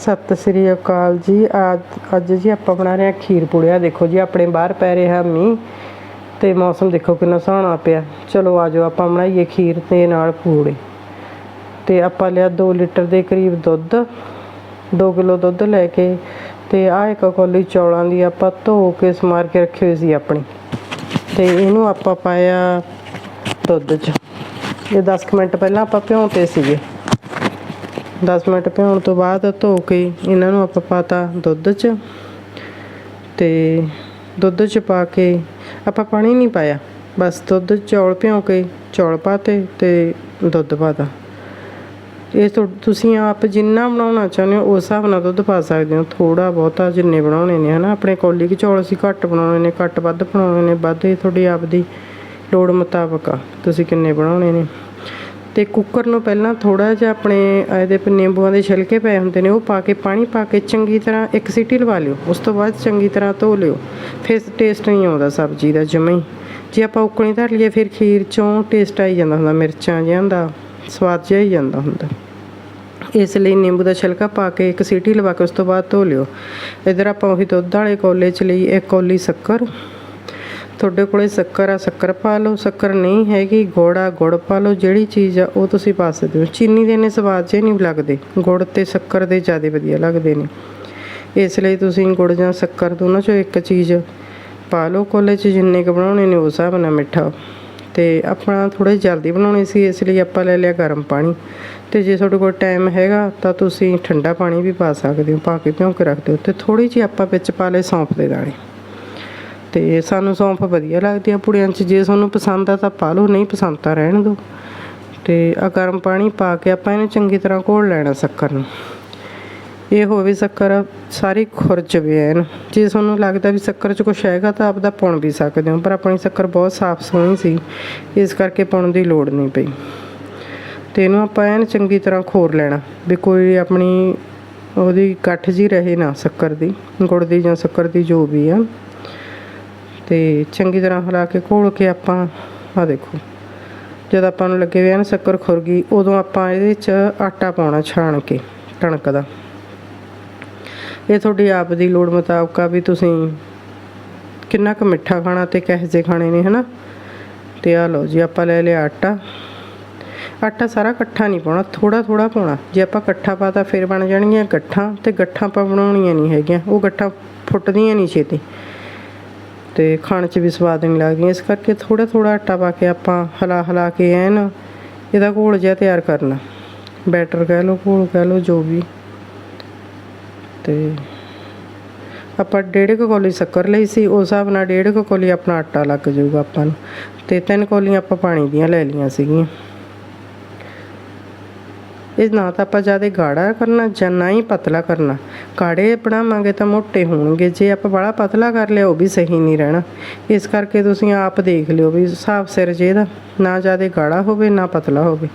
ਸਤਿ ਸ੍ਰੀ ਅਕਾਲ ਜੀ। ਅੱਜ ਅੱਜ ਜੀ ਆਪਾਂ ਬਣਾ ਰਹੇ ਹਾਂ ਖੀਰ ਪੂੜਿਆ। ਦੇਖੋ ਜੀ, ਆਪਣੇ ਬਾਹਰ ਪੈ ਰਿਹਾ ਮੀਂਹ ਤੇ ਮੌਸਮ ਦੇਖੋ ਕਿੰਨਾ ਸੋਹਣਾ ਪਿਆ। ਚਲੋ ਆਜੋ, ਆਪਾਂ ਬਣਾਈਏ ਖੀਰ ਤੇ ਨਾਲ ਪੂੜੇ। ਤੇ ਆਪਾਂ ਲਿਆ 2 ਲੀਟਰ ਦੇ ਕਰੀਬ ਦੁੱਧ 2 ਕਿਲੋ ਦੁੱਧ ਲੈ ਕੇ ਤੇ ਆਹ ਇੱਕ ਕੌਲੀ ਚੌਲਾਂ ਦੀ ਆਪਾਂ ਧੋ ਕੇ ਸਮਾਰ ਕੇ ਰੱਖੇ ਹੋਏ ਸੀ ਆਪਣੀ। ਤੇ ਇਹਨੂੰ ਆਪਾਂ ਪਾਇਆ ਦੁੱਧ 'ਚ। ਇਹ 10 ਕੁ ਮਿੰਟ ਪਹਿਲਾਂ ਆਪਾਂ ਭਿਉਂਤੇ ਸੀਗੇ। 10 ਮਿੰਟ ਭਿਉਣ ਤੋਂ ਬਾਅਦ ਧੋ ਕੇ ਇਹਨਾਂ ਨੂੰ ਆਪਾਂ ਪਾਤਾ ਦੁੱਧ 'ਚ। ਤੇ ਦੁੱਧ 'ਚ ਪਾ ਕੇ ਆਪਾਂ ਪਾਣੀ ਨਹੀਂ ਪਾਇਆ। ਬਸ ਦੁੱਧ ਚੌਲ ਭਿਉਂ ਕੇ ਚੌਲ ਪਾਤੇ ਤੇ ਦੁੱਧ ਪਾਤਾ। ਇਹ ਤੁਸੀਂ ਆਪ ਜਿੰਨਾ ਬਣਾਉਣਾ ਚਾਹੁੰਦੇ ਹੋ, ਉਸ ਹਿਸਾਬ ਨਾਲ ਦੁੱਧ ਪਾ ਸਕਦੇ ਹੋ। ਥੋੜਾ ਬਹੁਤਾ ਜਿੰਨੇ ਬਣਾਉਣੇ ਨੇ, ਹਨਾ? ਆਪਣੇ ਕੋਲੀ ਕਿ ਚੌਲ ਅਸੀਂ ਘੱਟ ਬਣਾਉਣੇ ਨੇ, ਘੱਟ ਵੱਧ ਬਣਾਉਣੇ ਨੇ। ਵੱਧ ਇਹ ਤੁਹਾਡੀ ਆਪ ਦੀ ਲੋੜ ਮੁਤਾਬਕ ਆ। ਤੁਸੀਂ ਕਿੰਨੇ ਬਣਾਉਣੇ ਨੇ? ਤੇ ਕੁੱਕਰ ਨੂੰ ਪਹਿਲਾਂ ਥੋੜਾ ਜਿਹਾ ਆਪਣੇ ਇਹਦੇ ਨਿੰਬੂਆਂ ਦੇ ਛਿਲਕੇ ਪਏ ਹੁੰਦੇ ਨੇ, ਉਹ ਪਾ ਕੇ ਪਾਣੀ ਪਾ ਕੇ ਚੰਗੀ ਤਰ੍ਹਾਂ ਇੱਕ ਸੀਟੀ ਲਵਾ ਲਿਓ। ਉਸ ਤੋਂ ਬਾਅਦ ਚੰਗੀ ਤਰ੍ਹਾਂ ਧੋ ਲਿਓ। ਫਿਰ ਟੇਸਟ ਨਹੀਂ ਆਉਂਦਾ ਸਬਜ਼ੀ ਦਾ, ਜਮਾਂ ਹੀ। ਜੇ ਆਪਾਂ ਉਕਣੀ ਧਰ ਲਈਏ, ਫਿਰ ਖੀਰ ਚੋਂ ਟੇਸਟ ਆਈ ਜਾਂਦਾ ਹੁੰਦਾ, ਮਿਰਚਾਂ ਜਿਹਾਂ ਦਾ ਸਵਾਦ ਜਿਹਾ ਹੀ ਜਾਂਦਾ ਹੁੰਦਾ। ਇਸ ਲਈ ਨਿੰਬੂ ਦਾ ਛਿਲਕਾ ਪਾ ਕੇ ਇੱਕ ਸੀਟੀ ਲਵਾ ਕੇ ਉਸ ਤੋਂ ਬਾਅਦ ਧੋ ਲਿਓ। ਇਧਰ ਆਪਾਂ ਉਹੀ ਦੁੱਧ ਵਾਲੇ ਕੋਲੇ ਚ ਲਈ, ਇੱਕ ਕੌਲੀ ਸ਼ੱਕਰ। ਤੁਹਾਡੇ ਕੋਲੇ ਸ਼ੱਕਰ ਆ, ਸ਼ੱਕਰ ਪਾ ਲਓ, ਸ਼ੱਕਰ ਨਹੀਂ ਹੈਗੀ, ਗੁੜ ਆ, ਗੁੜ ਪਾ ਲਓ, ਜਿਹੜੀ ਚੀਜ਼ ਆ, ਉਹ ਤੁਸੀਂ ਪਾ ਸਕਦੇ ਹੋ। ਚੀਨੀ ਦੇ ਨੇ ਸਵਾਦ ਜੇ ਨਹੀਂ ਲੱਗਦੇ। ਗੁੜ ਤੇ ਸ਼ੱਕਰ ਦੇ ਜ਼ਿਆਦਾ ਵਧੀਆ ਲੱਗਦੇ ਨੇ। ਇਸ ਲਈ ਤੁਸੀਂ ਗੁੜ ਜਾਂ ਸ਼ੱਕਰ ਦੋਨਾਂ ਚੋਂ ਇੱਕ ਚੀਜ਼ ਪਾ ਲਓ। ਕੋਲੇ 'ਚ ਜਿੰਨੇ ਕੁ ਬਣਾਉਣੇ ਨੇ ਉਸ ਹਿਸਾਬ ਨਾਲ ਮਿੱਠਾ। ਤੇ ਆਪਣਾ ਥੋੜੇ ਜਲਦੀ ਬਣਾਉਣੇ ਸੀ, ਇਸ ਲਈ ਆਪਾਂ ਲੈ ਲਿਆ ਗਰਮ ਪਾਣੀ। ਤੇ ਜੇ ਤੁਹਾਡੇ ਕੋਲ ਟਾਈਮ ਹੈਗਾ, ਤਾਂ ਤੁਸੀਂ ਠੰਡਾ ਪਾਣੀ ਵੀ ਪਾ ਸਕਦੇ ਹੋ, ਪਾ ਕੇ ਭਿਉਂ ਕੇ ਰੱਖ ਦਿਓ ਤੇ ਥੋੜੀ ਜਿਹੀ ਆਪਾਂ ਵਿੱਚ ਪਾ ਲਏ ਸੌਂਫ ਦੇ ਦਾਣੇ। ਤੇ ਸਾਨੂੰ ਸੌਂਫ ਵਧੀਆ ਲੱਗਦੀ ਆ ਪੁੜਿਆਂ 'ਚ, ਜੇ ਤੁਹਾਨੂੰ ਪਸੰਦ ਆ ਤਾਂ ਪਾ ਲਓ, ਨਹੀਂ ਪਸੰਦ ਤਾਂ ਰਹਿਣ ਦਿਓ। ਤੇ ਆ ਗਰਮ ਪਾਣੀ ਪਾ ਕੇ ਆਪਾਂ ਇਹਨੂੰ ਚੰਗੀ ਤਰ੍ਹਾਂ ਘੋਲ ਲੈਣਾ ਸ਼ੱਕਰ ਨੂੰ। ਇਹ ਹੋਵੇ ਸ਼ੱਕਰ ਸਾਰੀ ਖੁਰ ਜਵੇ ਐਨ ਜੇ ਤੁਹਾਨੂੰ ਲੱਗਦਾ ਵੀ ਸ਼ੱਕਰ 'ਚ ਕੁਝ ਹੈਗਾ ਤਾਂ ਆਪਦਾ ਪੁਣ ਵੀ ਸਕਦੇ ਹੋ, ਪਰ ਆਪਣੀ ਸ਼ੱਕਰ ਬਹੁਤ ਸਾਫ਼ ਸੋਹਣੀ ਸੀ, ਇਸ ਕਰਕੇ ਪੁਣ ਦੀ ਲੋੜ ਨਹੀਂ ਪਈ। ਤੇ ਇਹਨੂੰ ਆਪਾਂ ਐਨ ਚੰਗੀ ਤਰ੍ਹਾਂ ਖੋਰ ਲੈਣਾ, ਵੀ ਕੋਈ ਆਪਣੀ ਉਹਦੀ ਗੱਠ ਜੀ ਰਹੇ ਨਾ ਸ਼ੱਕਰ ਦੀ, ਗੁੜ ਦੀ ਜਾਂ ਸ਼ੱਕਰ ਦੀ ਜੋ ਵੀ ਆ। ਤੇ ਚੰਗੀ ਤਰ੍ਹਾਂ ਹਿਲਾ ਕੇ ਘੋਲ ਕੇ ਆਪਾਂ ਆ ਦੇਖੋ, ਜਦ ਆਪਾਂ ਨੂੰ ਲੱਗੇ ਵੀ ਨਾ ਸ਼ੱਕਰ ਖੁਰ ਗਈ, ਉਦੋਂ ਆਪਾਂ ਇਹਦੇ 'ਚ ਆਟਾ ਪਾਉਣਾ ਛਾਣ ਕੇ ਕਣਕ ਦਾ ਇਹ ਤੁਹਾਡੀ ਆਪ ਦੀ ਲੋੜ ਮੁਤਾਬਕ ਆ ਵੀ ਤੁਸੀਂ ਕਿੰਨਾ ਕੁ ਮਿੱਠਾ ਖਾਣਾ ਤੇ ਕਿਹੋ ਜਿਹੇ ਖਾਣੇ ਨੇ, ਹਨਾ? ਤੇ ਆ ਲਓ ਜੀ, ਆਪਾਂ ਲੈ ਲਿਆ ਆਟਾ। ਆਟਾ ਸਾਰਾ ਇਕੱਠਾ ਨਹੀਂ ਪਾਉਣਾ ਥੋੜਾ ਥੋੜਾ ਪਾਉਣਾ। ਜੇ ਆਪਾਂ ਇਕੱਠਾ ਪਾਤਾ ਫਿਰ ਬਣ ਜਾਣਗੀਆਂ ਗੱਠਾਂ, ਤੇ ਗੱਠਾਂ ਆਪਾਂ ਬਣਾਉਣੀਆਂ ਨਹੀਂ ਹੈਗੀਆਂ, ਉਹ ਗੱਠਾਂ ਫੁੱਟਦੀਆਂ ਨਹੀਂ ਛੇਤੀ। ਤੇ ਖਾਣ 'ਚ ਵੀ ਸਵਾਦ ਨਹੀਂ ਲੱਗਦੀਆਂ। ਇਸ ਕਰਕੇ ਥੋੜਾ ਥੋੜਾ ਆਟਾ ਪਾ ਕੇ ਆਪਾਂ ਹਲਾ ਹਲਾ ਕੇ ਐਨ ਇਹਦਾ ਘੋਲ ਜਿਹਾ ਤਿਆਰ ਕਰਨਾ। ਬੈਟਰ ਕਹਿ ਲਓ, ਘੋਲ ਕਹਿ ਲਓ, ਜੋ ਵੀ। ਤੇ ਆਪਾਂ ਡੇਢ ਕੁ ਕੌਲੀ ਸ਼ੱਕਰ ਲਈ ਸੀ, ਉਸ ਹਿਸਾਬ ਨਾਲ ਡੇਢ ਕੁ ਕੋਲੀ ਆਪਣਾ ਆਟਾ ਲੱਗ ਜਾਊਗਾ ਆਪਾਂ ਨੂੰ। ਤੇ ਤਿੰਨ ਕੌਲੀਆਂ ਆਪਾਂ ਪਾਣੀ ਦੀਆਂ ਲੈ ਲਈਆਂ ਸੀਗੀਆਂ। ਇਹ ਨਾ ਤਾਂ ਆਪਾਂ ਜ਼ਿਆਦਾ ਗਾੜਾ ਕਰਨਾ ਜਾਂ ਨਾ ਹੀ ਪਤਲਾ ਕਰਨਾ। ਕਾੜੇ ਬਣਾਵਾਂਗੇ ਤਾਂ ਮੋਟੇ ਹੋਣਗੇ। ਜੇ ਆਪਾਂ ਬੜਾ ਪਤਲਾ ਕਰ ਲਿਆ, ਉਹ ਵੀ ਸਹੀ ਨਹੀਂ ਰਹਿਣਾ। ਇਸ ਕਰਕੇ ਤੁਸੀਂ ਆਪ ਦੇਖ ਲਿਓ ਵੀ ਹਿਸਾਬ ਸਿਰ ਜੇ ਇਹਦਾ ਨਾ ਜ਼ਿਆਦਾ ਗਾੜਾ ਹੋਵੇ, ਨਾ ਪਤਲਾ ਹੋਵੇ।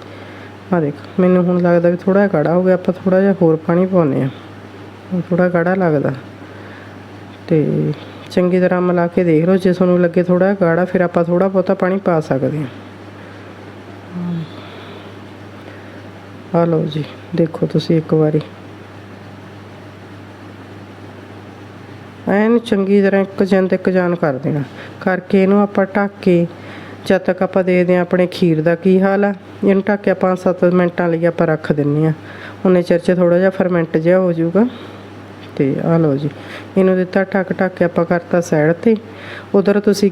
ਆ ਦੇਖ, ਮੈਨੂੰ ਹੁਣ ਲੱਗਦਾ ਵੀ ਥੋੜਾ ਗਾੜਾ ਹੋ ਗਿਆ, ਆਪਾਂ ਥੋੜਾ ਜਿਹਾ ਹੋਰ ਪਾਣੀ ਪਾਉਨੇ ਆ ਥੋੜਾ ਗਾੜਾ ਲੱਗਦਾ। ਤੇ ਚੰਗੀ ਤਰ੍ਹਾਂ ਮਿਲਾ ਕੇ ਦੇਖ ਲਓ, ਜੇ ਤੁਹਾਨੂੰ ਲੱਗੇ ਥੋੜਾ ਗਾੜਾ, ਫਿਰ ਆਪਾਂ ਥੋੜਾ ਬਹੁਤਾ ਪਾਣੀ ਪਾ ਸਕਦੇ ਹਾਂ। ਆ ਲਓ ਜੀ, ਦੇਖੋ ਤੁਸੀਂ ਇੱਕ ਵਾਰੀ। ਐਨ ਚੰਗੀ ਤਰ੍ਹਾਂ ਇੱਕ ਜਨ ਤੇ ਇੱਕ ਜਾਨ ਕਰ ਦੇਣਾ। ਕਰਕੇ ਇਹਨੂੰ ਆਪਾਂ ਢੱਕ ਕੇ ਜਦ ਤੱਕ ਆਪਾਂ ਦੇਖਦੇ ਹਾਂ ਆਪਣੇ ਖੀਰ ਦਾ ਕੀ ਹਾਲ ਆ, ਇਹਨੂੰ ਢੱਕ ਕੇ ਆਪਾਂ 7 ਮਿੰਟਾਂ ਲਈ ਆਪਾਂ ਰੱਖ ਦਿੰਨੇ ਆ। ਉਹਨੇ ਚਿਰ 'ਚ ਥੋੜਾ ਜਿਹਾ ਫਰਮੈਂਟ ਜਿਹਾ ਹੋ ਜਾਊਗਾ। ਤੇ ਆ ਲਓ ਜੀ, ਇਹਨੂੰ ਦਿੱਤਾ ਢੱਕ ਢੱਕ ਕੇ ਆਪਾਂ ਕਰਤਾ ਸਾਈਡ ਤੇ। ਉਧਰ ਤੁਸੀਂ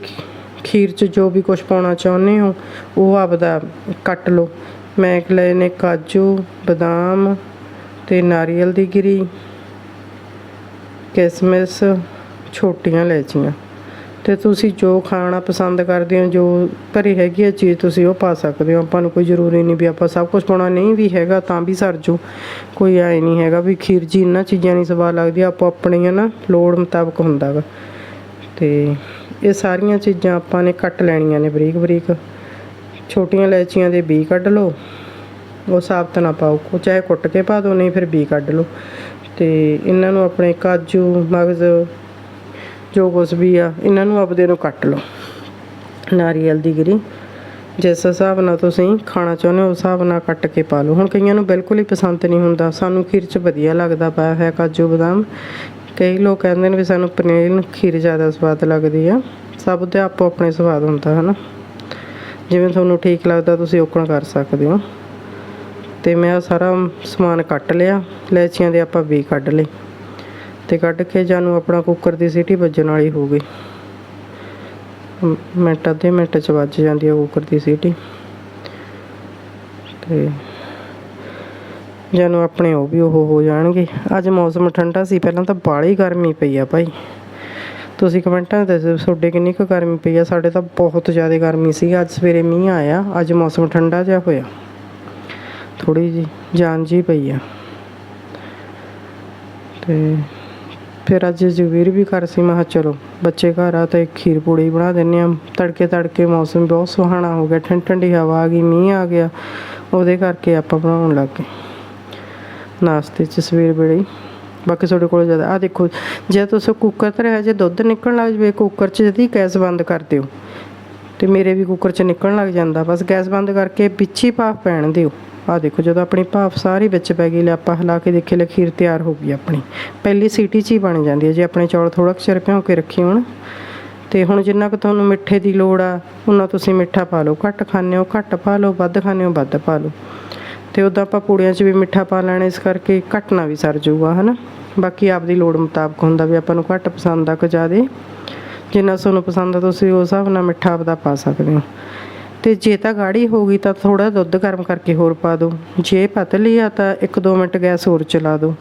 ਖੀਰ 'ਚ ਜੋ ਵੀ ਕੁਝ ਪਾਉਣਾ ਚਾਹੁੰਦੇ ਹੋ, ਉਹ ਆਪਦਾ ਕੱਟ ਲਓ। ਮੈਂ ਇੱਕ ਲਏ ਨੇ ਕਾਜੂ, ਬਦਾਮ ਤੇ ਨਾਰੀਅਲ ਦੀ ਗਿਰੀ, ਕਿਸਮਿਸ ਛੋਟੀਆਂ ਇਲਾਇਚੀਆਂ ਤੇ ਤੁਸੀਂ ਜੋ ਖਾਣਾ ਪਸੰਦ ਕਰਦੇ ਹੋ, ਜੋ ਘਰੇ ਹੈਗੀ ਹੈ ਚੀਜ਼, ਤੁਸੀਂ ਉਹ ਪਾ ਸਕਦੇ ਹੋ। ਆਪਾਂ ਨੂੰ ਕੋਈ ਜ਼ਰੂਰੀ ਨਹੀਂ ਵੀ ਆਪਾਂ ਸਭ ਕੁਝ ਪਾਉਣਾ। ਨਹੀਂ ਵੀ ਹੈਗਾ ਤਾਂ ਵੀ ਸਰ ਜੂ। ਕੋਈ ਐ ਨਹੀਂ ਹੈਗਾ ਵੀ ਖੀਰ ਜੀ ਇਹਨਾਂ ਚੀਜ਼ਾਂ ਨਹੀਂ ਸਵਾਦ ਲੱਗਦੀ ਆਪੋ ਆਪਣੀਆਂ ਨਾ, ਲੋੜ ਮੁਤਾਬਕ ਹੁੰਦਾ ਵਾ। ਤੇ ਇਹ ਸਾਰੀਆਂ ਚੀਜ਼ਾਂ ਆਪਾਂ ਨੇ ਕੱਟ ਲੈਣੀਆਂ ਨੇ ਬਰੀਕ ਬਰੀਕ ਛੋਟੀਆਂ ਇਲਾਇਚੀਆਂ ਦੇ ਬੀ ਕੱਢ ਲਓ। ਉਹ ਸਾਬਤ ਨਾ ਪਾਓ। ਕੋ ਚਾਹੇ ਕੁੱਟ ਕੇ ਪਾ ਦਿਓ, ਨਹੀਂ ਫਿਰ ਬੀ ਕੱਢ ਲਓ। ਤੇ ਇਹਨਾਂ ਨੂੰ ਆਪਣੇ ਕਾਜੂ, ਮਗਜ਼ ਜੋ ਕੁਛ ਵੀ ਆ, ਇਹਨਾਂ ਨੂੰ ਆਪਦੇ ਨੂੰ ਕੱਟ ਲਓ। ਨਾਰੀਅਲ ਦੀ ਗਿਰੀ। ਜਿਸ ਹਿਸਾਬ ਨਾਲ ਤੁਸੀਂ ਖਾਣਾ ਚਾਹੁੰਦੇ ਹੋ, ਉਸ ਹਿਸਾਬ ਨਾਲ ਕੱਟ ਕੇ ਪਾ ਲਓ। ਹੁਣ ਕਈਆਂ ਨੂੰ ਬਿਲਕੁਲ ਹੀ ਪਸੰਦ ਨਹੀਂ ਹੁੰਦਾ। ਸਾਨੂੰ ਖੀਰ 'ਚ ਵਧੀਆ ਲੱਗਦਾ ਪਾਇਆ ਹੋਇਆ ਕਾਜੂ ਬਦਾਮ। ਕਈ ਲੋਕ ਕਹਿੰਦੇ ਨੇ ਵੀ ਸਾਨੂੰ ਪਨੀਰ ਨੂੰ ਖੀਰ ਜ਼ਿਆਦਾ ਸਵਾਦ ਲੱਗਦੀ ਆ। ਸਭ ਦੇ ਆਪੋ ਆਪਣੇ ਸਵਾਦ ਹੁੰਦਾ, ਹਨਾ? ਜਿਵੇਂ ਤੁਹਾਨੂੰ ਠੀਕ ਲੱਗਦਾ, ਤੁਸੀਂ ਓਕਣ ਕਰ ਸਕਦੇ ਹੋ। ਤੇ ਮੈਂ ਆਹ ਸਾਰਾ ਸਮਾਨ ਕੱਟ ਲਿਆ ਲੈਚੀਆਂ ਦੇ ਆਪਾਂ ਵੀ ਕੱਢ ਲਏ। ਤੇ ਕੱਢ ਕੇ ਜਾਨੂੰ ਆਪਣਾ ਕੁੱਕਰ ਦੀ ਸੀਟੀ ਵੱਜਣ ਵਾਲੀ ਹੋ ਗਈ। ਮਿੰਟ, ਅੱਧੇ ਮਿੰਟ ਚ ਵੱਜ ਜਾਂਦੀ ਹੈ ਕੁੱਕਰ ਦੀ ਸੀਟੀ। ਤੇ ਜਾਨੂੰ ਆਪਣੇ ਉਹ ਵੀ ਉਹ ਹੋ ਜਾਣਗੇ। ਅੱਜ ਮੌਸਮ ਠੰਡਾ ਸੀ, ਪਹਿਲਾਂ ਤਾਂ ਬਾਹਲੀ ਗਰਮੀ ਪਈ ਆ ਭਾਈ। ਤੁਸੀਂ ਕਮੈਂਟਾਂ 'ਤੇ ਦੱਸੋ ਤੁਹਾਡੇ ਕਿੰਨੀ ਕੁ ਗਰਮੀ ਪਈ ਆ? ਸਾਡੇ ਤਾਂ ਬਹੁਤ ਜ਼ਿਆਦਾ ਗਰਮੀ ਸੀ, ਅੱਜ ਸਵੇਰੇ ਮੀਂਹ ਆਇਆ, ਅੱਜ ਮੌਸਮ ਠੰਡਾ ਜਿਹਾ ਹੋਇਆ। ਥੋੜੀ ਜੀ ਜਾਨ ਜੀ ਪਈ ਆ। ਤੇ ਫਿਰ ਅੱਜ ਜਵੀਰ ਵੀ ਘਰ ਸੀ, ਮੈਂ ਕਿਹਾ ਚਲੋ ਬੱਚੇ ਘਰ ਆ ਤਾਂ ਖੀਰ ਪੂੜੀ ਬਣਾ ਦਿੰਨੇ ਆ। ਤੜਕੇ ਤੜਕੇ ਮੌਸਮ ਬਹੁਤ ਸੁਹਾਣਾ ਹੋ ਗਿਆ, ਠੰਡ ਠੰਡੀ ਹਵਾ ਆ ਗਈ, ਮੀਂਹ ਆ ਗਿਆ, ਉਹਦੇ ਕਰਕੇ ਆਪਾਂ ਬਣਾਉਣ ਲੱਗ ਗਏ। ਨਾਸ਼ਤੇ 'ਚ ਸਵੇਰ ਵੇਲੇ ਬਾਕੀ ਤੁਹਾਡੇ ਕੋਲ ਜ਼ਿਆਦਾ ਆ ਦੇਖੋ, ਜੇ ਤੁਸੀਂ ਕੁੱਕਰ ਤੇ ਰਿਹਾ ਜੇ, ਦੁੱਧ ਨਿਕਲਣ ਲੱਗ ਜਵੇ ਕੁੱਕਰ 'ਚ ਜਦੀ ਗੈਸ ਬੰਦ ਕਰ ਦਿਓ। ਤੇ ਮੇਰੇ ਵੀ ਕੁੱਕਰ 'ਚ ਨਿਕਲਣ ਲੱਗ ਜਾਂਦਾ, ਬਸ ਗੈਸ ਬੰਦ ਕਰਕੇ ਵਿੱਚ ਹੀ ਭਾਫ ਪੈਣ ਦਿਓ। ਆ ਦੇਖੋ, ਜਦੋਂ ਆਪਣੀ ਭਾਫ ਸਾਰੀ ਵਿੱਚ ਪੈ ਗਈ, ਲੈ ਆਪਾਂ ਹਿਲਾ ਕੇ ਦੇਖੇ ਲੈ ਖੀਰ ਤਿਆਰ ਹੋ ਗਈ ਆਪਣੀ। ਪਹਿਲੀ ਸੀਟੀ 'ਚ ਹੀ ਬਣ ਜਾਂਦੀ ਹੈ। ਜੇ ਆਪਣੇ ਚੌਲ ਥੋੜਾ ਕੁ ਚਿਰ ਭਿਉਂ ਕੇ ਰੱਖੀ ਹੋਣ। ਤੇ ਹੁਣ ਜਿੰਨਾ ਕੁ ਤੁਹਾਨੂੰ ਮਿੱਠੇ ਦੀ ਲੋੜ ਆ ਉਹਨਾਂ ਤੁਸੀਂ ਮਿੱਠਾ ਪਾ ਲਓ। ਘੱਟ ਖਾਂਦੇ ਹੋ, ਘੱਟ ਪਾ ਲਓ, ਵੱਧ ਖਾਂਦੇ ਹੋ, ਵੱਧ ਪਾ ਲਓ। ਤੇ ਉਦਾਂ ਆਪਾਂ ਪੂੜੀਆਂ 'ਚ ਵੀ ਮਿੱਠਾ ਪਾ ਲੈਣਾ, ਇਸ ਕਰਕੇ ਘਟਣਾ ਵੀ ਸਰ ਜਾਊਗਾ, ਹਨਾ? ਬਾਕੀ ਆਪਦੀ ਲੋੜ ਮੁਤਾਬਕ ਹੁੰਦਾ ਵੀ ਆਪਾਂ ਨੂੰ ਘੱਟ ਪਸੰਦ ਆ ਕਿ ਜ਼ਿਆਦੇ। ਜਿੰਨਾ ਤੁਹਾਨੂੰ ਪਸੰਦ ਆ, ਤੁਸੀਂ ਉਸ ਹਿਸਾਬ ਨਾਲ ਮਿੱਠਾ ਆਪਦਾ ਪਾ ਸਕਦੇ ਹੋ। ਤੇ ਜੇ ਤਾਂ ਗਾੜੀ ਹੋ ਗਈ ਤਾਂ ਥੋੜਾ ਦੁੱਧ ਗਰਮ ਕਰਕੇ ਹੋਰ ਪਾ ਦਿਓ। ਜੇ ਪਤਲੀ ਆ ਤਾਂ 1-2 ਮਿੰਟ ਗੈਸ ਹੋਰ ਚਲਾ ਦਿਓ।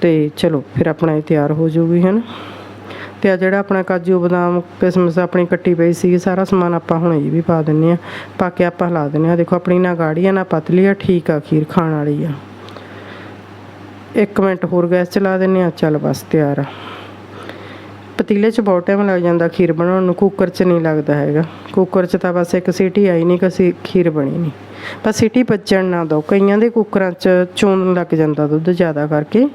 ਤੇ ਚਲੋ, ਫਿਰ ਆਪਣਾ ਇਹ ਤਿਆਰ ਹੋ ਜਾਊਗੀ ਹਨ ਤੇ ਆ ਜਿਹੜਾ ਆਪਣਾ ਕਾਜੂ ਬਦਾਮ ਕਿਸਮਿਸ ਆਪਣੀ ਕੱਟੀ ਪਈ ਸੀ ਸਾਰਾ ਸਮਾਨ ਆਪਾਂ ਹੁਣ ਇਹ ਵੀ ਪਾ ਦਿੰਨੇ ਆ ਪਾ ਕੇ ਆਪਾਂ ਹਿਲਾ ਦਿੰਨੇ ਆ ਦੇਖੋ, ਆਪਣੀ ਨਾ ਗਾੜੀ ਆ, ਨਾ ਪਤਲੀ ਆ ਠੀਕ ਆ ਖੀਰ ਖਾਣ ਵਾਲੀ ਆ। ਇੱਕ ਮਿੰਟ ਹੋਰ ਗੈਸ ਚਲਾ ਦਿੰਨੇ ਆ ਚੱਲ ਬਸ ਤਿਆਰ ਆ। ਪਤੀਲੇ 'ਚ ਬਹੁਤ ਟਾਈਮ ਲੱਗ ਜਾਂਦਾ ਖੀਰ ਬਣਾਉਣ ਨੂੰ ਕੁੱਕਰ 'ਚ ਨਹੀਂ ਲੱਗਦਾ ਹੈਗਾ। ਕੁੱਕਰ 'ਚ ਤਾਂ ਬਸ ਇੱਕ ਸੀਟੀ ਆਈ ਨਹੀਂ ਕਸੀ ਖੀਰ ਬਣੀ ਨਹੀਂ ਬਸ ਸੀਟੀ ਵੱਜਣ ਨਾ ਦਿਓ ਕਈਆਂ ਦੇ ਕੁੱਕਰਾਂ 'ਚ ਚੋਣ ਲੱਗ ਜਾਂਦਾ ਦੁੱਧ ਜ਼ਿਆਦਾ ਕਰਕੇ,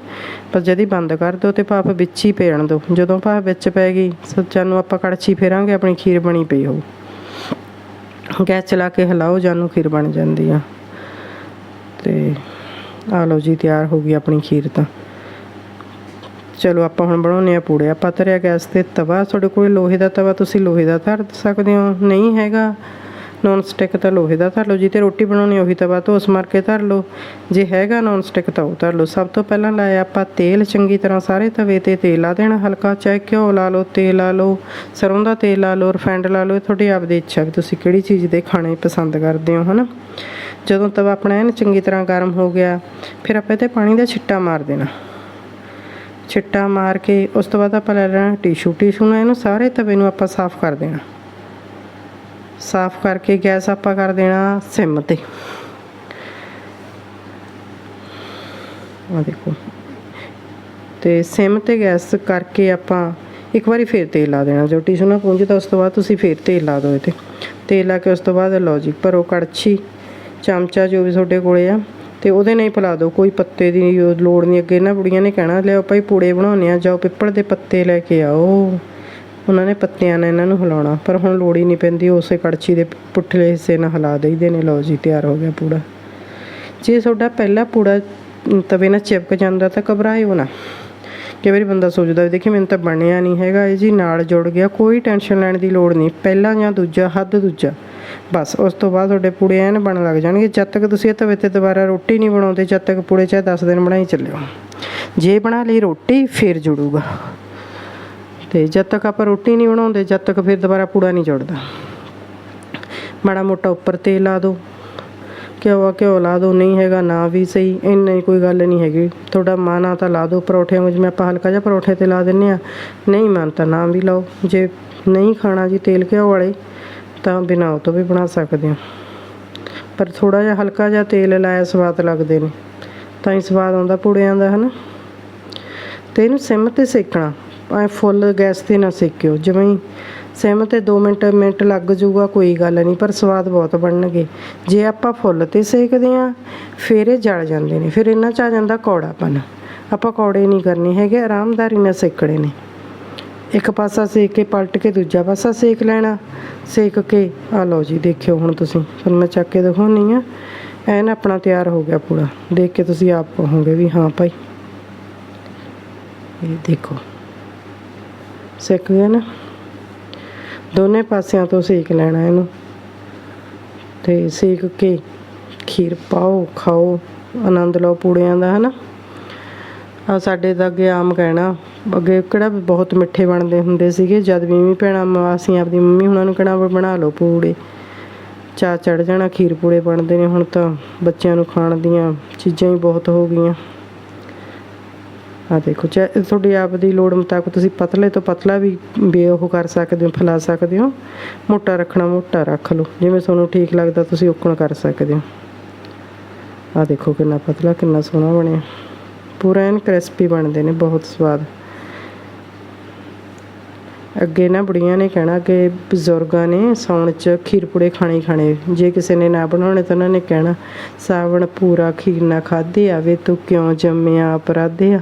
ਪਰ ਜਦੀ ਬੰਦ ਕਰ ਦਿਓ ਤੇ ਭਾਫ ਵਿੱਚ ਹੀ ਪੈਣ ਦਿਓ ਜਦੋਂ ਭਾਫ ਵਿੱਚ ਪੈ ਗਈ, ਸੱਚਾ ਨੂੰ ਆਪਾਂ ਕੜਛੀ ਫੇਰਾਂਗੇ, ਆਪਣੀ ਖੀਰ ਬਣੀ ਪਈ ਹੋਊ। ਗੈਸ ਚਲਾ ਕੇ ਹਿਲਾਓ ਜਾਨੂੰ ਖੀਰ ਬਣ ਜਾਂਦੀ ਆ। ਤੇ ਆ ਲਓ ਜੀ, ਤਿਆਰ ਹੋ ਗਈ ਆਪਣੀ ਖੀਰ ਤਾਂ। ਚਲੋ ਆਪਾਂ ਹੁਣ ਬਣਾਉਨੇ ਆ ਪੂੜੇ। ਆਪਾਂ ਧਰਿਆ ਗੈਸ ਤੇ ਤਵਾ। ਤੁਹਾਡੇ ਕੋਲ ਲੋਹੇ ਦਾ ਤਵਾ ਤੁਸੀਂ ਲੋਹੇ ਦਾ ਧਰ ਸਕਦੇ ਹੋ। ਨਹੀਂ ਹੈਗਾ। ਨੌਨ ਸਟਿਕ ਤਾਂ ਲੋਹੇ ਦਾ ਧਰ ਲਓ। ਜੀ ਤੇ ਰੋਟੀ ਬਣਾਉਣੀ, ਉਹੀ ਤਵਾ ਧੋਸ ਮਾਰ ਕੇ ਧਰ ਲਓ। ਜੇ ਹੈਗਾ ਨੌਨ ਸਟਿਕ ਤਾਂ ਉਹ ਧਰ ਲਓ। ਸਭ ਤੋਂ ਪਹਿਲਾਂ ਲਾਇਆ ਆਪਾਂ ਤੇਲ ਚੰਗੀ ਤਰ੍ਹਾਂ ਸਾਰੇ ਤਵੇ ਤੇ ਤੇਲ ਲਾ ਦੇਣਾ ਹਲਕਾ। ਚਾਹੇ ਘਿਓ ਲਾ ਲਓ, ਤੇਲ ਲਾ ਲਓ, ਸਰੋਂ ਦਾ ਤੇਲ ਲਾ ਲਓ ਰਿਫਾਈਂਡ ਲਾ ਲਓ। ਇਹ ਤੁਹਾਡੀ ਆਪਦੀ ਇੱਛਾ ਵੀ ਤੁਸੀਂ ਕਿਹੜੀ ਚੀਜ਼ ਦੇ ਖਾਣੇ ਪਸੰਦ ਕਰਦੇ ਹੋ, ਹਨਾ? ਜਦੋਂ ਤਵਾ ਆਪਣਾ ਐਨ ਚੰਗੀ ਤਰ੍ਹਾਂ ਗਰਮ ਹੋ ਗਿਆ, ਫਿਰ ਆਪਾਂ ਇਹ ਤੇ ਪਾਣੀ ਦਾ ਛਿੱਟਾ ਮਾਰ ਦੇਣਾ। ਛਿੱਟਾ ਮਾਰ ਕੇ ਉਸ ਤੋਂ ਬਾਅਦ ਆਪਾਂ ਲੈ ਲੈਣਾ ਟਿਸ਼ੂ। ਟਿਸ਼ੂ ਨਾਲ ਇਹਨੂੰ ਸਾਰੇ ਤਵੇ ਨੂੰ ਆਪਾਂ ਸਾਫ਼ ਕਰ ਦੇਣਾ। ਸਾਫ਼ ਕਰਕੇ ਗੈਸ ਆਪਾਂ ਕਰ ਦੇਣਾ ਸਿਮ ਤੇ। ਆ ਦੇਖੋ। ਤੇ ਸਿਮ ਤੇ ਗੈਸ ਕਰਕੇ ਆਪਾਂ ਇੱਕ ਵਾਰੀ ਫੇਰ ਤੇਲ ਲਾ ਦੇਣਾ। ਜੋ ਟਿਸ਼ੂ ਨਾਲ ਪੂੰਝਦਾ, ਉਸ ਤੋਂ ਬਾਅਦ ਤੁਸੀਂ ਫੇਰ ਤੇਲ ਲਾ ਦਿਓ ਇਹ ਤੇ ਤੇਲ ਲਾ ਕੇ ਉਸ ਤੋਂ ਬਾਅਦ ਲਓ ਜੀ, ਭਰੋ ਕੜਛੀ, ਚਮਚਾ ਜੋ ਵੀ ਤੁਹਾਡੇ ਕੋਲੇ ਆ ਤੇ ਉਹਦੇ ਨਾਲ ਹੀ ਪਿਲਾ ਦਿਓ, ਕੋਈ ਪੱਤੇ ਦੀ ਲੋੜ ਨਹੀਂ, ਅੱਗੇ ਇਹਨਾਂ ਬੁੜੀਆਂ ਨੇ ਕਹਿਣਾ ਲਿਓ ਭਾਈ ਪੂੜੇ ਬਣਾਉਣੇ ਆ, ਜਾਓ ਪਿੱਪਲ ਦੇ ਪੱਤੇ ਲੈ ਕੇ ਆਓ। ਉਹਨਾਂ ਨੇ ਪੱਤਿਆਂ ਨਾਲ ਇਹਨਾਂ ਨੂੰ ਹਿਲਾਉਣਾ, ਪਰ ਹੁਣ ਲੋੜ ਹੀ ਨਹੀਂ ਪੈਂਦੀ, ਉਸੇ ਕੜਛੀ ਦੇ ਪੁੱਠਲੇ ਹਿੱਸੇ ਨਾਲ ਹਿਲਾ ਦੇਈਦੇ ਨੇ। ਲਓ ਜੀ, ਤਿਆਰ ਹੋ ਗਿਆ ਪੂੜਾ। ਜੇ ਤੁਹਾਡਾ ਪਹਿਲਾ ਪੂੜਾ ਤਵੇ ਨਾਲ ਚਿਪਕ ਜਾਂਦਾ ਤਾਂ ਘਬਰਾਇਓ ਨਾ। ਕਈ ਵਾਰੀ ਬੰਦਾ ਸੋਚਦਾ ਵੀ ਦੇਖੀ ਮੈਨੂੰ ਤਾਂ ਬਣਿਆ ਨਹੀਂ ਹੈਗਾ, ਇਹ ਜੀ ਨਾਲ ਜੁੜ ਗਿਆ, ਕੋਈ ਟੈਨਸ਼ਨ ਲੈਣ ਦੀ ਲੋੜ ਨਹੀਂ। ਪਹਿਲਾ ਜਾਂ ਦੂਜਾ, ਹੱਦ ਦੂਜਾ। ਬਸ, ਉਸ ਤੋਂ ਬਾਅਦ ਤੁਹਾਡੇ ਪੂੜੇ ਐਨ ਬਣ ਲੱਗ ਜਾਣਗੇ। ਜਦ ਤੱਕ ਤੁਸੀਂ ਇਹ ਤਵੇ ਤੇ ਦੁਬਾਰਾ ਰੋਟੀ ਨਹੀਂ ਬਣਾਉਂਦੇ, ਜਦ ਤੱਕ ਪੂੜੇ ਚਾਹੇ 10 ਦਿਨ ਬਣਾਈ ਚੱਲਿਓ। ਜੇ ਬਣਾ ਲਈ ਰੋਟੀ, ਫਿਰ ਜੁੜੂਗਾ। ਤੇ ਜਦ ਤੱਕ ਆਪਾਂ ਰੋਟੀ ਨਹੀਂ ਬਣਾਉਂਦੇ, ਜਦ ਤੱਕ ਫਿਰ ਦੁਬਾਰਾ ਪੂੜਾ ਨਹੀਂ ਜੁੜਦਾ। ਮਾੜਾ ਮੋਟਾ ਉੱਪਰ ਤੇਲ ਲਾ ਦਿਓ। ਘਿਓ ਘਿਓ ਲਾ ਦੋ ਨਹੀਂ ਹੈਗਾ, ਨਾ ਵੀ ਸਹੀ, ਇੰਨੀ ਕੋਈ ਗੱਲ ਨਹੀਂ ਹੈਗੀ। ਤੁਹਾਡਾ ਮਨ ਆ ਤਾਂ ਲਾ ਦੋ ਪਰੌਠਿਆਂ ਵਿੱਚ ਮੈਂ ਆਪਾਂ ਹਲਕਾ ਜਿਹਾ ਪਰੌਠੇ ਤੇ ਲਾ ਦਿੰਨੇ ਆ। ਨਹੀਂ ਮਨ ਤਾਂ ਨਾ ਵੀ ਲਾਓ। ਜੇ ਨਹੀਂ ਖਾਣਾ ਜੀ ਤੇਲ ਘਿਓ ਵਾਲੇ ਤਾਂ ਬਿਨਾਂ ਉਹ ਤੋਂ ਵੀ ਬਣਾ ਸਕਦੇ ਹੋ। ਪਰ ਥੋੜਾ ਜਿਹਾ ਹਲਕਾ ਜਿਹਾ ਤੇਲ ਲਾਇਆ ਸਵਾਦ ਲੱਗਦੇ ਨੇ। ਤਾਂ ਹੀ ਸਵਾਦ ਆਉਂਦਾ ਪੂੜਿਆਂ ਦਾ, ਹਨਾ? ਤੇ ਇਹਨੂੰ ਸਿਮ ਤੇ ਸੇਕਣਾ। ਐ ਫੁੱਲ ਗੈਸ ਤੇ ਨਾ ਸੇਕਿਓ। ਜਿਵੇਂ ਹੀ ਸਿਮ ਤੇ 2 ਮਿੰਟ ਮਿੰਟ ਲੱਗ ਜਾਊਗਾ, ਕੋਈ ਗੱਲ ਨਹੀਂ। ਪਰ ਸਵਾਦ ਬਹੁਤ ਬਣਨਗੇ। ਜੇ ਆਪਾਂ ਫੁੱਲ ਤੇ ਸੇਕਦੇ ਆ ਫਿਰ ਇਹ ਜਲ ਜਾਂਦੇ ਨੇ। ਫਿਰ ਇਹਨਾਂ ਚ ਆ ਜਾਂਦਾ ਕੌੜਾਪਨ। ਆਪਾਂ ਕੌੜੇ ਨਹੀਂ ਕਰਨੇ ਹੈਗੇ, ਆਰਾਮਦਾਰੀ ਨਾਲ ਸੇਕਣੇ ਨੇ। ਇੱਕ ਪਾਸਾ ਸੇਕ ਕੇ ਪਲਟ ਕੇ ਦੂਜਾ ਪਾਸਾ ਸੇਕ ਲੈਣਾ, ਸੇਕ ਕੇ ਆ ਲਓ ਜੀ, ਦੇਖਿਓ ਹੁਣ ਤੁਸੀਂ, ਫਿਰ ਮੈਂ ਚੱਕ ਕੇ ਦਿਖਾਉਣੀ ਆ ਐਨ ਆਪਣਾ ਤਿਆਰ ਹੋ ਗਿਆ ਪੂਰਾ, ਦੇਖ ਕੇ ਤੁਸੀਂ ਆਪ ਕਹੋਗੇ ਵੀ ਹਾਂ ਭਾਈ। ਇਹ ਦੇਖੋ, ਸੇਕ ਗਿਆ ਨਾ। ਦੋਨੇ ਪਾਸਿਆਂ ਤੋਂ ਸੇਕ ਲੈਣਾ ਇਹਨੂੰ। ਤੇ ਸੇਕ ਕੇ, ਖੀਰ ਪਾਓ, ਖਾਓ, ਆਨੰਦ ਲਓ ਪੂੜਿਆਂ ਦਾ, ਹਨਾ। ਆ ਸਾਡੇ ਦਾ ਅੱਗੇ ਆਮ ਕਹਿਣਾ ਅੱਗੇ ਕਿਹੜਾ ਵੀ ਬਹੁਤ ਮਿੱਠੇ ਬਣਦੇ ਹੁੰਦੇ ਸੀਗੇ, ਜਦ ਵੀ ਵੀ ਭੈਣਾਂ ਅਸੀਂ ਆਪਦੀ ਮੰਮੀ ਹੁਣਾਂ ਨੂੰ ਕਹਿਣਾ ਬਣਾ ਲਓ ਪੂੜੇ। ਚਾ ਚੜ ਜਾਣਾ, ਖੀਰ ਪੂੜੇ ਬਣਦੇ ਨੇ, ਹੁਣ ਤਾਂ ਬੱਚਿਆਂ ਨੂੰ ਖਾਣ ਦੀਆਂ ਚੀਜ਼ਾਂ ਹੀ ਬਹੁਤ ਹੋ ਗਈਆਂ। ਆ ਦੇਖੋ, ਚਾ, ਤੁਹਾਡੀ ਆਪ ਦੀ ਲੋੜ ਮੁਤਾਬਕ ਤੁਸੀਂ ਪਤਲੇ ਤੋਂ ਪਤਲਾ ਵੀ ਬੇ ਉਹ ਕਰ ਸਕਦੇ ਹੋ, ਫੈਲਾ ਸਕਦੇ ਹੋ। ਮੋਟਾ ਰੱਖਣਾ, ਮੋਟਾ ਰੱਖ ਲਓ। ਜਿਵੇਂ ਤੁਹਾਨੂੰ ਠੀਕ ਲੱਗਦਾ, ਤੁਸੀਂ ਉਕਣ ਕਰ ਸਕਦੇ ਹੋ। ਆ ਦੇਖੋ ਕਿੰਨਾ ਪਤਲਾ, ਕਿੰਨਾ ਸੋਹਣਾ ਬਣਿਆ। ਪੂਰਾ ਐਨ ਕ੍ਰਿਸਪੀ ਬਣਦੇ ਨੇ, ਬਹੁਤ ਸਵਾਦ। ਅੱਗੇ ਨਾ ਬੁੜੀਆਂ ਨੇ ਕਹਿਣਾ ਕਿ ਬਜ਼ੁਰਗਾਂ ਨੇ ਸਾਉਣ 'ਚ ਖੀਰ ਪੂੜੇ ਖਾਣੇ ਖਾਣੇ। ਜੇ ਕਿਸੇ ਨੇ ਨਾ ਬਣਾਉਣੇ ਤਾਂ ਉਹਨਾਂ ਨੇ ਕਹਿਣਾ, ਸਾਵਣ ਪੂਰਾ ਖੀਰ ਨਾ ਖਾਧੇ ਆਵੇ, ਤੂੰ ਕਿਉਂ ਜੰਮਿਆ ਅਪਰਾਧੇ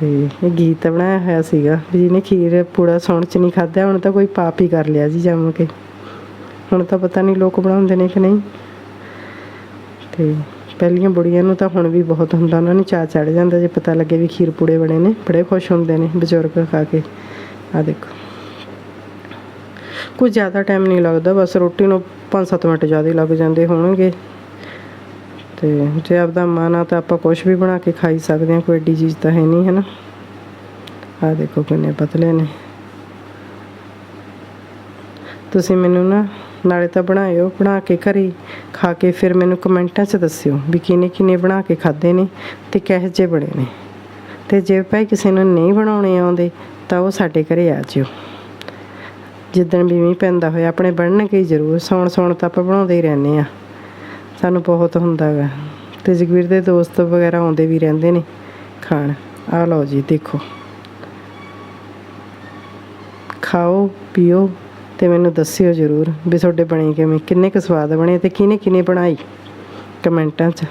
ਤੇ ਇਹ ਗੀਤ ਬਣਾਇਆ ਹੋਇਆ ਸੀਗਾ ਵੀ ਜਿਹਨੇ ਖੀਰ ਪੂੜਾ ਸਾਉਣ 'ਚ ਨਹੀਂ ਖਾਧਾ, ਹੁਣ ਤਾਂ ਕੋਈ ਪਾਪ ਹੀ ਕਰ ਲਿਆ ਜੀ ਜੰਮ ਕੇ। ਹੁਣ ਤਾਂ ਪਤਾ ਨਹੀਂ ਲੋਕ ਬਣਾਉਂਦੇ ਨੇ ਕਿ ਨਹੀਂ। ਤੇ ਪਹਿਲੀਆਂ ਬੁੜੀਆਂ ਨੂੰ ਤਾਂ ਹੁਣ ਵੀ ਬਹੁਤ ਹੁੰਦਾ, ਉਹਨਾਂ ਨੂੰ ਚਾਅ ਚੜ ਜਾਂਦਾ ਜੇ ਪਤਾ ਲੱਗੇ ਵੀ ਖੀਰ ਪੂੜੇ ਬਣੇ ਨੇ, ਬੜੇ ਖੁਸ਼ ਹੁੰਦੇ ਨੇ ਬਜ਼ੁਰਗ ਖਾ ਕੇ। ਆ ਦੇਖੋ। ਕੁਝ ਜ਼ਿਆਦਾ ਟਾਈਮ ਨਹੀਂ ਲੱਗਦਾ, ਬਸ ਰੋਟੀ ਨੂੰ 5-7 ਮਿੰਟ ਜ਼ਿਆਦਾ ਲੱਗ ਜਾਂਦੇ ਹੋਣਗੇ। ਤੇ ਜੇ ਆਪਦਾ ਮਨ ਆ ਤਾਂ ਆਪਾਂ ਕੁਝ ਵੀ ਬਣਾ ਕੇ ਖਾਈ ਸਕਦੇ ਹਾਂ, ਕੋਈ ਏਡੀ ਚੀਜ਼ ਤਾਂ ਹੈ ਨਹੀਂ ਹੈ ਨਾ ਆ ਦੇਖੋ ਕਿੰਨੇ ਪਤਲੇ ਨੇ। ਤੁਸੀਂ ਮੈਨੂੰ ਨਾ ਨਾਲੇ ਤਾਂ ਬਣਾਇਓ, ਬਣਾ ਕੇ ਘਰੇ ਖਾ ਕੇ ਫਿਰ ਮੈਨੂੰ ਕਮੈਂਟਾਂ 'ਚ ਦੱਸਿਓ ਵੀ ਕਿਨੇ ਕਿਨੇ ਬਣਾ ਕੇ ਖਾਦੇ ਨੇ ਤੇ ਕਿਹੋ ਜਿਹੇ ਬਣੇ ਨੇ। ਤੇ ਜੇ ਭਾਈ ਕਿਸੇ ਨੂੰ ਨਹੀਂ ਬਣਾਉਣੇ ਆਉਂਦੇ ਤਾਂ ਉਹ ਸਾਡੇ ਘਰੇ ਆ ਜਿਓ। ਜਿੱਦਣ ਵੀ ਮੀਂਹ ਪੈਂਦਾ ਹੋਇਆ, ਆਪਣੇ ਬਣਨਗੇ ਜ਼ਰੂਰ ਸੌਣ ਸੌਣ ਤਾਂ ਆਪਾਂ ਬਣਾਉਂਦੇ ਹੀ ਰਹਿੰਦੇ ਆ ਸਾਨੂੰ ਬਹੁਤ ਹੁੰਦਾ ਗਾ ਤੇ ਜਗਵੀਰ ਦੇ ਦੋਸਤ ਵਗੈਰਾ ਆਉਂਦੇ ਵੀ ਰਹਿੰਦੇ ਨੇ ਖਾਣ। ਆ ਲਓ ਜੀ, ਦੇਖੋ। ਖਾਓ, ਪੀਓ ਤੇ ਮੈਨੂੰ ਦੱਸਿਓ ਜ਼ਰੂਰ ਵੀ ਤੁਹਾਡੇ ਬਣੇ ਕਿਵੇਂ, ਕਿੰਨੇ ਕੁ ਸਵਾਦ ਬਣੇ ਤੇ ਕਿਹਨੇ ਕਿਹਨੇ ਬਣਾਈ ਕਮੈਂਟਾਂ 'ਚ।